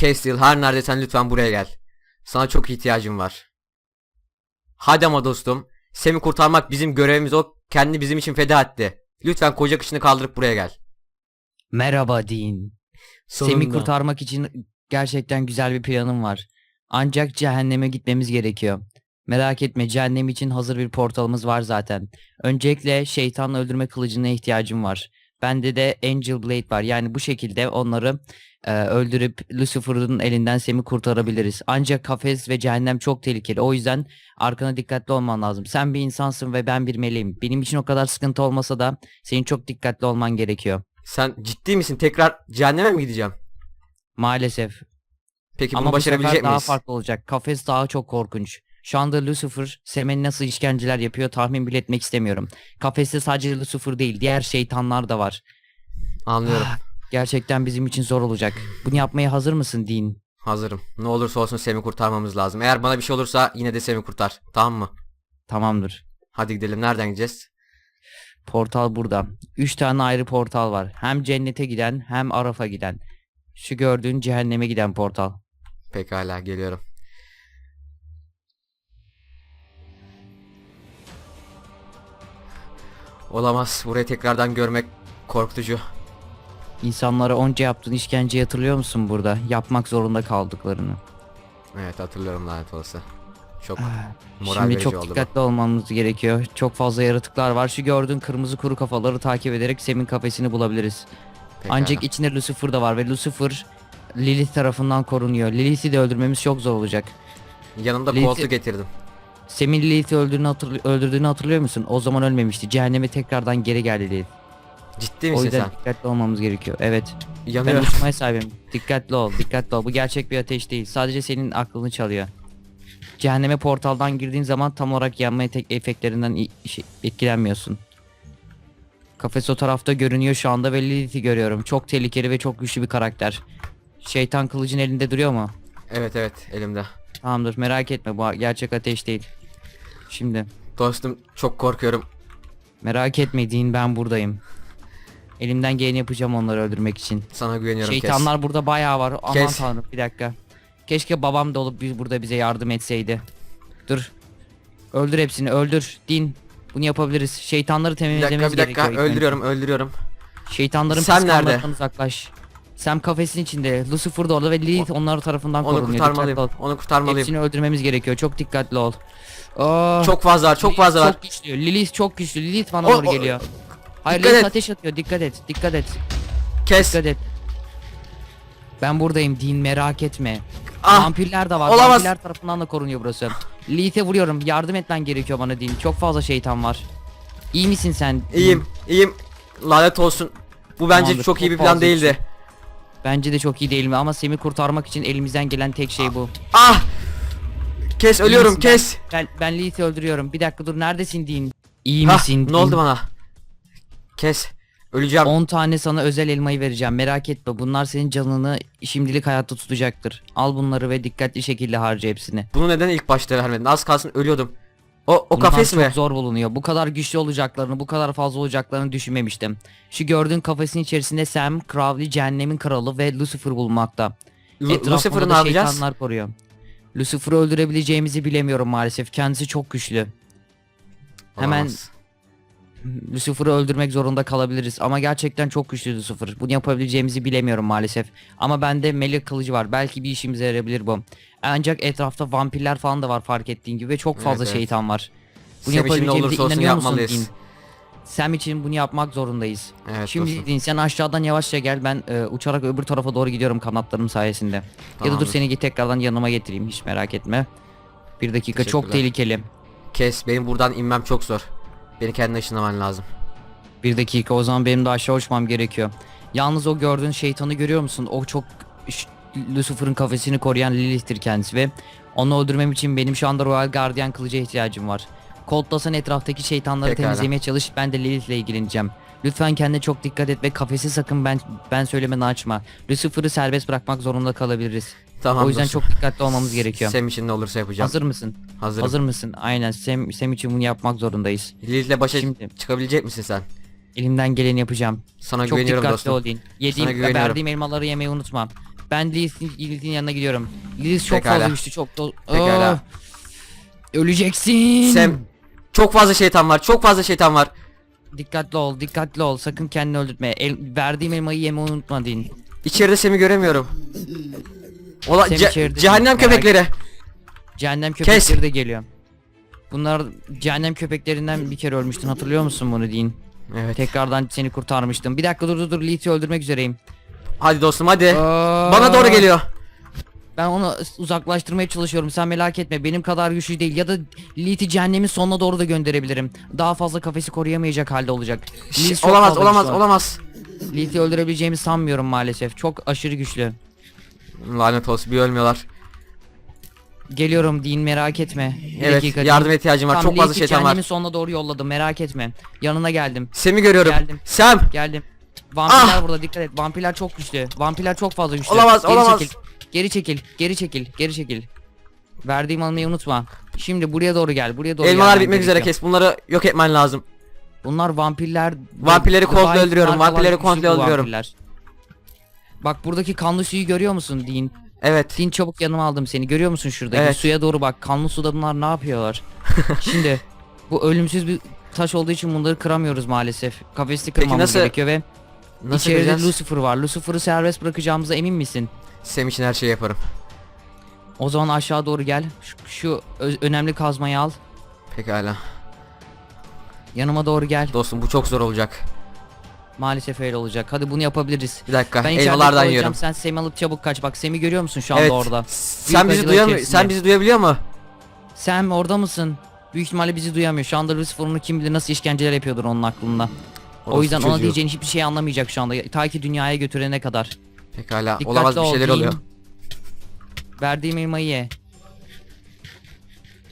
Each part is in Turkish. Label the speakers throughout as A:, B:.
A: Castle her neredeysen lütfen buraya gel. Sana çok ihtiyacım var. Hadi ama dostum. Sem'i kurtarmak bizim görevimiz o. Kendi bizim için feda etti. Lütfen koca kışını kaldırıp buraya gel.
B: Merhaba Dean. Sem'i
A: Sonunda.
B: kurtarmak için gerçekten güzel bir planım var. Ancak cehenneme gitmemiz gerekiyor. Merak etme cehennem için hazır bir portalımız var zaten. Öncelikle şeytanla öldürme kılıcına ihtiyacım var. Bende de Angel Blade var. Yani bu şekilde onları e, öldürüp Lucifer'ın elinden Sem'i kurtarabiliriz. Ancak kafes ve cehennem çok tehlikeli. O yüzden arkana dikkatli olman lazım. Sen bir insansın ve ben bir meleğim. Benim için o kadar sıkıntı olmasa da senin çok dikkatli olman gerekiyor.
A: Sen ciddi misin? Tekrar cehenneme mi gideceğim?
B: Maalesef.
A: Peki bunu
B: Ama bu
A: başarabilecek
B: sefer daha
A: miyiz?
B: farklı olacak. Kafes daha çok korkunç. Şu anda Lucifer Sem'e nasıl işkenceler yapıyor tahmin bile etmek istemiyorum. Kafeste sadece Lucifer değil diğer şeytanlar da var.
A: Anlıyorum.
B: Ah, Gerçekten bizim için zor olacak. Bunu yapmaya hazır mısın Dean?
A: Hazırım. Ne olursa olsun Sem'i kurtarmamız lazım. Eğer bana bir şey olursa yine de Sem'i kurtar. Tamam mı?
B: Tamamdır.
A: Hadi gidelim. Nereden gideceğiz?
B: Portal burada. Üç tane ayrı portal var. Hem cennete giden hem Araf'a giden. Şu gördüğün cehenneme giden portal.
A: Pekala geliyorum. Olamaz. Burayı tekrardan görmek korkutucu.
B: İnsanlara onca yaptığın işkenceyi hatırlıyor musun burada? Yapmak zorunda kaldıklarını.
A: Evet hatırlıyorum lanet olası. Çok
B: Ah,
A: moral
B: Şimdi
A: verici
B: çok
A: oldu bu.
B: dikkatli olmamız gerekiyor. Çok fazla yaratıklar var. Şu gördüğün kırmızı kuru kafaları takip ederek Sem'in kafesini bulabiliriz.
A: Pekala.
B: Ancak içinde Lucifer da var ve Lucifer Lilith tarafından korunuyor. Lilith'i de öldürmemiz çok zor olacak.
A: Yanımda
B: Lilith'i-
A: koltuğu getirdim.
B: Sem'in Lilith'i öldürdüğünü, hatırl- öldürdüğünü hatırlıyor musun? O zaman ölmemişti. Cehenneme tekrardan geri geldi Lilith.
A: Ciddi
B: O
A: misin
B: yüzden
A: sen?
B: dikkatli olmamız gerekiyor. Evet. Ben uçmaya sahibim. Dikkatli ol, dikkatli ol. Bu gerçek bir ateş değil. Sadece senin aklını çalıyor. Cehenneme portaldan girdiğin zaman tam olarak yanma tek efektlerinden i- şey, etkilenmiyorsun. Kafes o tarafta görünüyor şu anda ve Lilith'i görüyorum. Çok tehlikeli ve çok güçlü bir karakter. Şeytan kılıcın elinde duruyor mu?
A: Evet evet elimde.
B: Tamamdır merak etme bu gerçek ateş değil. Şimdi
A: Dostum çok korkuyorum.
B: merak etme Dean ben buradayım. Elimden geleni yapacağım onları öldürmek için.
A: Sana güveniyorum kes.
B: Şeytanlar burada bayağı var. Aman
A: Kes.
B: tanrım bir dakika. Keşke babam da olup biz burada bize yardım etseydi. Dur. Öldür hepsini öldür. Din. Bunu yapabiliriz. Şeytanları
A: Bir
B: temizlememiz
A: dakika bir dakika
B: gerekiyor. ilk önce.
A: öldürüyorum öldürüyorum.
B: Şeytanların
A: Sam
B: pis
A: nerede?
B: uzaklaş. Sam kafesin içinde. Lucifer da orada ve Lilith onlar tarafından
A: Onu
B: korunuyor.
A: kurtarmalıyım.
B: Dikkatli ol.
A: Onu kurtarmalıyım.
B: Hepsini öldürmemiz gerekiyor. Çok dikkatli ol. Aa,
A: Çok fazla var çok
B: Lilith
A: fazla var.
B: Çok güçlü. Lilith çok güçlü. Lilith bana
A: O-
B: doğru
A: o-
B: geliyor. Hayır
A: Dikkat
B: Lilith
A: et.
B: ateş atıyor. Dikkat et. Dikkat et.
A: Kes.
B: Dikkat et. Ben buradayım din merak etme.
A: Ah.
B: Vampirler de var.
A: Olamaz.
B: Vampirler tarafından da korunuyor burası. Lilith'e vuruyorum. Yardım etmen gerekiyor bana din. Çok fazla şeytan var. İyi misin sen? Din?
A: İyiyim iyiyim. Lanet olsun. Bu bence
B: Tamamdır,
A: çok iyi bir plan değildi.
B: Bence de çok iyi değil mi? Ama Sem'i kurtarmak için elimizden gelen tek şey bu.
A: Ah! Kes ölüyorum
B: misin?
A: kes.
B: Ben, ben Lilith'i öldürüyorum. Bir dakika dur neredesin din? İyi
A: Hah,
B: misin?
A: ne oldu bana? Kes. Öleceğim.
B: 10 tane sana özel elmayı vereceğim. Merak etme. Bunlar senin canını şimdilik hayatta tutacaktır. Al bunları ve dikkatli şekilde harca hepsini.
A: Bunu neden ilk başta vermedin? Az kalsın ölüyordum. O o
B: Bunlar
A: kafes
B: çok
A: mi?
B: zor bulunuyor. Bu kadar güçlü olacaklarını, bu kadar fazla olacaklarını düşünmemiştim. Şu gördüğün kafesin içerisinde Sam, Crowley, Cehennemin Kralı ve Lucifer bulunmakta.
A: Lu-
B: Etrafında
A: Lucifer'ı ne
B: da
A: yapacağız?
B: şeytanlar koruyor. Lucifer'ı öldürebileceğimizi bilemiyorum maalesef. Kendisi çok güçlü. Hemen
A: Olamaz.
B: Lucifer'ı öldürmek zorunda kalabiliriz ama gerçekten çok güçlü Lucifer. Bunu yapabileceğimizi bilemiyorum maalesef. Ama bende melek kılıcı var. Belki bir işimize yarayabilir bu. Ancak etrafta vampirler falan da var fark ettiğin gibi ve çok fazla
A: Evet, evet.
B: şeytan var. Bunu
A: için ne
B: yapabileceğimize
A: olursa olsun
B: inanıyor musun
A: yapmalıyız.
B: Dean? Sam için bunu yapmak zorundayız.
A: Evet
B: Şimdi
A: dostum.
B: Dean sen aşağıdan yavaşça gel ben e, uçarak öbür tarafa doğru gidiyorum kanatlarım sayesinde. Ya da dur
A: Tamamdır.
B: seni tekrardan yanıma getireyim hiç merak etme. Bir dakika çok
A: Teşekkürler.
B: tehlikeli.
A: Kes. Benim buradan inmem çok zor. Beni kendine ışınlaman lazım.
B: Bir dakika o zaman benim de aşağı uçmam gerekiyor. Yalnız o gördüğün şeytanı görüyor musun? O çok ş- Lucifer'ın kafesini koruyan Lilith'tir kendisi ve onu öldürmem için benim şu anda Royal Guardian kılıca ihtiyacım var. Koltlasan etraftaki şeytanları
A: Pekala.
B: temizlemeye çalış ben de Lilith'le ilgileneceğim. Lütfen kendine çok dikkat et ve kafesi sakın ben ben söylemeni açma. Lucifer'ı serbest bırakmak zorunda kalabiliriz.
A: Tamam
B: o yüzden
A: dostum.
B: çok dikkatli olmamız gerekiyor.
A: Sam için ne olursa yapacağım.
B: Hazır mısın?
A: Hazırım.
B: Hazır mısın? Aynen. Sem, Sem için bunu yapmak zorundayız.
A: Lilith'le başa
B: Şimdi.
A: çıkabilecek misin sen?
B: Elimden geleni yapacağım.
A: Sana
B: Çok
A: güveniyorum
B: dikkatli
A: dostum.
B: ol Dean. Yediğim ve verdiğim elmaları yemeyi unutma. Ben Lilith'in yanına gidiyorum. Lilith çok
A: Pekala.
B: fazla güçlü çok da...
A: Pekala.
B: Aa! Öleceksin.
A: Sem çok fazla şeytan var. Çok fazla şeytan var.
B: Dikkatli ol, dikkatli ol. Sakın kendini öldürtme. El, verdiğim elmayı yemeyi unutma din.
A: İçeride Sem'i göremiyorum. Ola
B: Sem
A: ce-
B: içeride.
A: cehennem
B: Merak-
A: köpekleri.
B: Cehennem köpekleri de geliyor. Bunlar cehennem köpeklerinden bir kere ölmüştün hatırlıyor musun bunu din?
A: Evet.
B: Tekrardan seni kurtarmıştım. Bir dakika dur dur dur Lilith'i öldürmek üzereyim.
A: Hadi dostum hadi.
B: Aa!
A: Bana doğru geliyor.
B: Ben onu uzaklaştırmaya çalışıyorum. Sen merak etme. Benim kadar güçlü değil. Ya da Lilith'i cehennemin sonuna doğru da gönderebilirim. Daha fazla kafesi koruyamayacak halde olacak.
A: Şş,
B: çok
A: olamaz
B: fazla
A: olamaz
B: güçlü.
A: olamaz.
B: Lilith'i öldürebileceğimi sanmıyorum maalesef. Çok aşırı güçlü.
A: Lanet olsun bir ölmüyorlar.
B: Geliyorum Dean merak etme. Bir
A: Evet
B: dakika,
A: yardıma
B: Dean.
A: ihtiyacım var.
B: Tamam,
A: Çok fazla
B: Lilith'i
A: şeytan var.
B: cehennemin sonuna doğru yolladım merak etme. Yanına geldim.
A: Sem'i görüyorum.
B: Geldim.
A: Sem.
B: Geldim. Vampirler
A: Ah!
B: burada dikkat et. Vampirler çok güçlü. Vampirler çok fazla güçlü.
A: Olamaz,
B: geri
A: olamaz.
B: Çekil. Geri çekil. Geri çekil. Geri çekil. Verdiğim almayı unutma. Şimdi buraya doğru gel. Buraya doğru
A: Elmalar
B: gelmem
A: bitmek üzere
B: gerekiyor.
A: kes. Bunları yok etmen lazım.
B: Bunlar vampirler.
A: Vampirleri komple öldürüyorum,
B: markalar
A: vampirleri
B: güçlü bu
A: öldürüyorum.
B: vampirler. Bak buradaki kanlı suyu görüyor musun Dean?
A: Evet.
B: Dean çabuk yanıma aldım seni. Görüyor musun şuradaki
A: Evet.
B: suya doğru bak. Kanlı suda bunlar ne yapıyorlar? Şimdi bu ölümsüz bir taş olduğu için bunları kıramıyoruz maalesef. Kafesi kırmamız
A: nasıl-
B: gerekiyor ve
A: Nasıl
B: içeride
A: göreceğiz?
B: Lucifer var. Lucifer'ı serbest bırakacağımıza emin misin?
A: Sem için her şeyi yaparım.
B: O zaman aşağı doğru gel. Şu, şu ö- önemli kazmayı al.
A: Pekala.
B: Yanıma doğru gel.
A: Dostum bu çok zor olacak.
B: Maalesef öyle olacak. Hadi bunu yapabiliriz.
A: Bir dakika.
B: Ben
A: Elmalardan yiyorum.
B: Sen Sem'i alıp çabuk kaç. Bak Sem'i görüyor musun şu anda
A: Evet.
B: orada?
A: Sen bizi
B: acılar
A: duyamıyor. Sen bizi duyabiliyor mu?
B: Sem orada mısın? Büyük ihtimalle bizi duyamıyor. Şu anda Lucifer onu kim bilir nasıl işkenceler yapıyordur onun aklında. O
A: Orası
B: yüzden ona diyeceğin hiçbir şey anlamayacak şu anda. Ta ki dünyaya götürene kadar.
A: Pekala.
B: Dikkatli
A: Olamaz bir şeyler oluyor.
B: Verdiğim elmayı ye.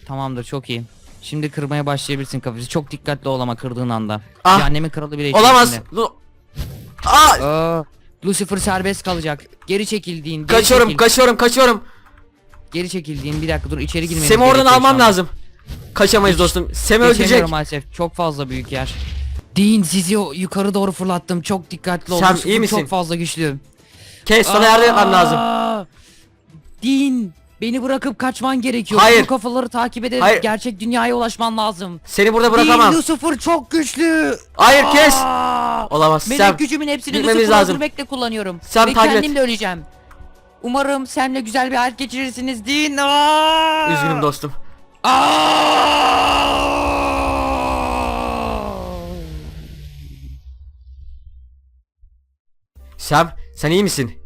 B: Tamamdır çok iyi. Şimdi kırmaya başlayabilirsin kafesi. Çok dikkatli ol ama kırdığın anda.
A: Ah!
B: Cehennemin kralı bile
A: Olamaz. Lu- Aa!
B: Aa, Lucifer serbest kalacak. Geri çekildiğin. Geri
A: Kaçıyorum,
B: çekil.
A: kaçıyorum, kaçıyorum.
B: Geri çekildiğin. Bir dakika dur içeri girmemiz
A: Sem'i oradan almam lazım. Kaçamayız dostum. Sem'i öldürecek.
B: Maalesef. Çok fazla büyük yer. Dean sizi yukarı doğru fırlattım. Çok dikkatli ol. Lucifer
A: iyi misin?
B: Çok fazla güçlü.
A: Kes sana yardım etmem lazım.
B: Dean beni bırakıp kaçman gerekiyor.
A: Hayır.
B: Bu kafaları takip ederek
A: Hayır.
B: gerçek dünyaya ulaşman lazım.
A: Seni burada bırakamam.
B: Lucifer çok güçlü.
A: Hayır kes.
B: Aa!
A: Olamaz.
B: Melek
A: Sem.
B: gücümün hepsini
A: gitmemiz
B: Lucifer'ı
A: lazım.
B: öldürmekle kullanıyorum.
A: Sam,
B: Ve
A: takip et.
B: kendim de öleceğim. Umarım seninle güzel bir hayat geçirirsiniz. Aa!
A: Üzgünüm dostum. Sem, sen iyi misin?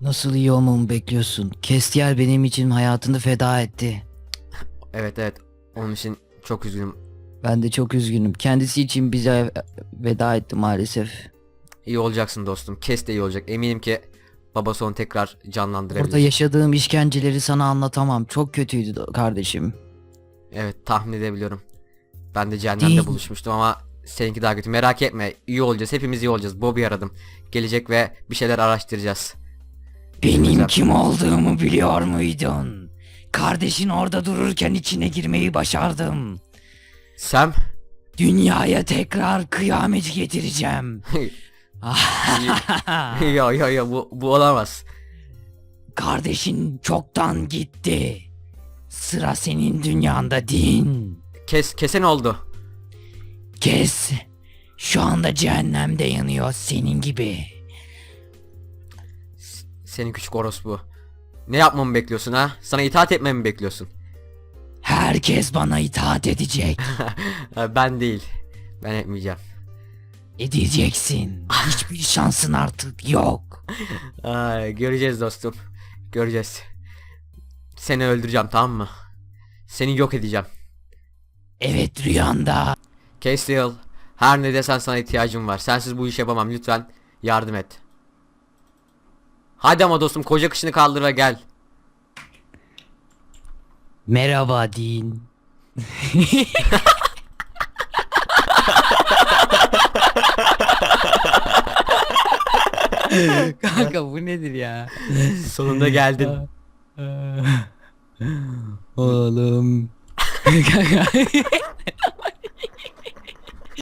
B: Nasıl iyi olmamı bekliyorsun? Kestiyer benim için hayatını feda etti.
A: Evet evet. Onun için çok üzgünüm.
B: Ben de çok üzgünüm. Kendisi için bize veda etti maalesef.
A: İyi olacaksın dostum. Kes de iyi olacak. Eminim ki babası onu tekrar canlandırabilir.
B: Burada yaşadığım işkenceleri sana anlatamam. Çok kötüydü de- kardeşim.
A: Evet tahmin edebiliyorum. Ben de cehennemde
B: Değil.
A: buluşmuştum ama seninki daha kötü. Merak etme. İyi olacağız. Hepimiz iyi olacağız. Bobby aradım. Gelecek ve bir şeyler araştıracağız.
B: Benim kim olduğumu biliyor muydun? Kardeşin orada dururken içine girmeyi başardım.
A: Sam.
B: Dünyaya tekrar kıyamet getireceğim.
A: yo yo yo bu, bu olamaz.
B: Kardeşin çoktan gitti. Sıra senin dünyanda din.
A: Kes kesen oldu.
B: Kes. Şu anda cehennemde yanıyor senin gibi.
A: Senin küçük orospu. Ne yapmamı bekliyorsun ha? Sana itaat etmemi mi bekliyorsun?
B: Herkes bana itaat edecek.
A: Ben değil. Ben etmeyeceğim.
B: Edeceksin. Hiçbir şansın artık yok.
A: Ay, göreceğiz dostum. Göreceğiz. Seni öldüreceğim tamam mı? Seni yok edeceğim.
B: Evet rüyanda.
A: Castiel, her ne desen sana ihtiyacım var. Sensiz bu işi yapamam. Lütfen yardım et. Hadi ama dostum koca kışını kaldır ve gel.
B: Merhaba din. Kanka bu nedir ya?
A: Sonunda geldin.
B: Oğlum.